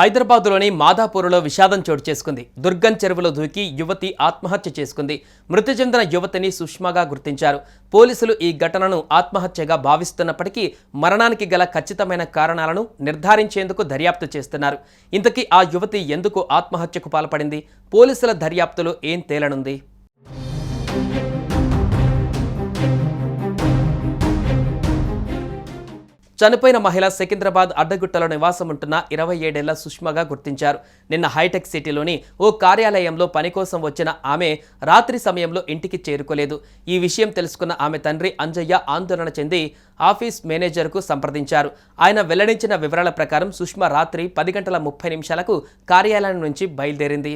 హైదరాబాద్లోని మాదాపూర్లో విషాదం చోటు చేసుకుంది. దుర్గం చెరువులో దూకి యువతి ఆత్మహత్య చేసుకుంది. మృతి చెందిన యువతిని సుష్మాగా గుర్తించారు. పోలీసులు ఈ ఘటనను ఆత్మహత్యగా భావిస్తున్నప్పటికీ మరణానికి గల ఖచ్చితమైన కారణాలను నిర్ధారించేందుకు దర్యాప్తు చేస్తున్నారు. ఇంతకీ ఆ యువతి ఎందుకు ఆత్మహత్యకు పాల్పడింది? పోలీసుల దర్యాప్తులో ఏం తేలనుంది? చనిపోయిన మహిళ సికింద్రాబాద్ అడ్డగుట్టలో నివాసం ఉంటున్న ఇరవై ఏడేళ్ళ సుష్మగా గుర్తించారు. నిన్న హైటెక్ సిటీలోని ఓ కార్యాలయంలో పని కోసం వచ్చిన ఆమె రాత్రి సమయంలో ఇంటికి చేరుకోలేదు. ఈ విషయం తెలుసుకున్న ఆమె తండ్రి అంజయ్య ఆందోళన చెంది ఆఫీస్ మేనేజర్కు సంప్రదించారు. ఆయన వెల్లడించిన వివరాల ప్రకారం సుష్మ రాత్రి పది గంటల ముప్పై నిమిషాలకు కార్యాలయం నుంచి బయలుదేరింది.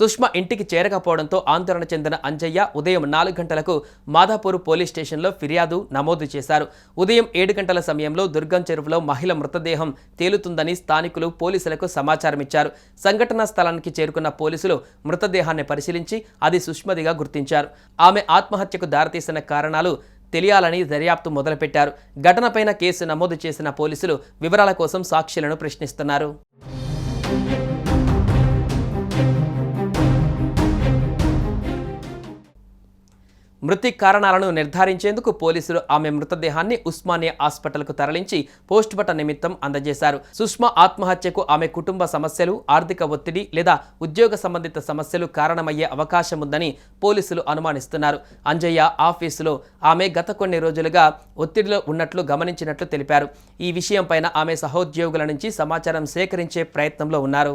సుష్మ ఇంటికి చేరకపోవడంతో ఆందోళన చెందిన అంజయ్య ఉదయం నాలుగు గంటలకు మాధాపూర్ పోలీస్ స్టేషన్లో ఫిర్యాదు నమోదు చేశారు. ఉదయం ఏడు గంటల సమయంలో దుర్గం చెరువులో మహిళ మృతదేహం తేలుతుందని స్థానికులు పోలీసులకు సమాచారం ఇచ్చారు సంఘటనా స్థలానికి చేరుకున్న పోలీసులు మృతదేహాన్ని పరిశీలించి అది సుష్మదిగా గుర్తించారు. ఆమె ఆత్మహత్యకు దారితీసిన కారణాలు తెలియాలని దర్యాప్తు మొదలుపెట్టారు. ఘటనపైన కేసు నమోదు చేసిన పోలీసులు వివరాల కోసం సాక్షులను ప్రశ్నిస్తున్నారు. మృతి కారణాలను నిర్ధారించేందుకు పోలీసులు ఆమె మృతదేహాన్ని ఉస్మానియా హాస్పిటల్కు తరలించి పోస్టుమార్టం నిమిత్తం అందజేశారు. సుష్మా ఆత్మహత్యకు ఆమె కుటుంబ సమస్యలు ఆర్థిక ఒత్తిడి లేదా ఉద్యోగ సంబంధిత సమస్యలు కారణమయ్యే అవకాశం ఉందని పోలీసులు అనుమానిస్తున్నారు. అంజయ్య ఆఫీసులో ఆమె గత కొన్ని రోజులుగా ఒత్తిడిలో ఉన్నట్లు గమనించినట్లు తెలిపారు. ఈ విషయంపైన ఆమె సహోద్యోగుల నుంచి సమాచారం సేకరించే ప్రయత్నంలో ఉన్నారు.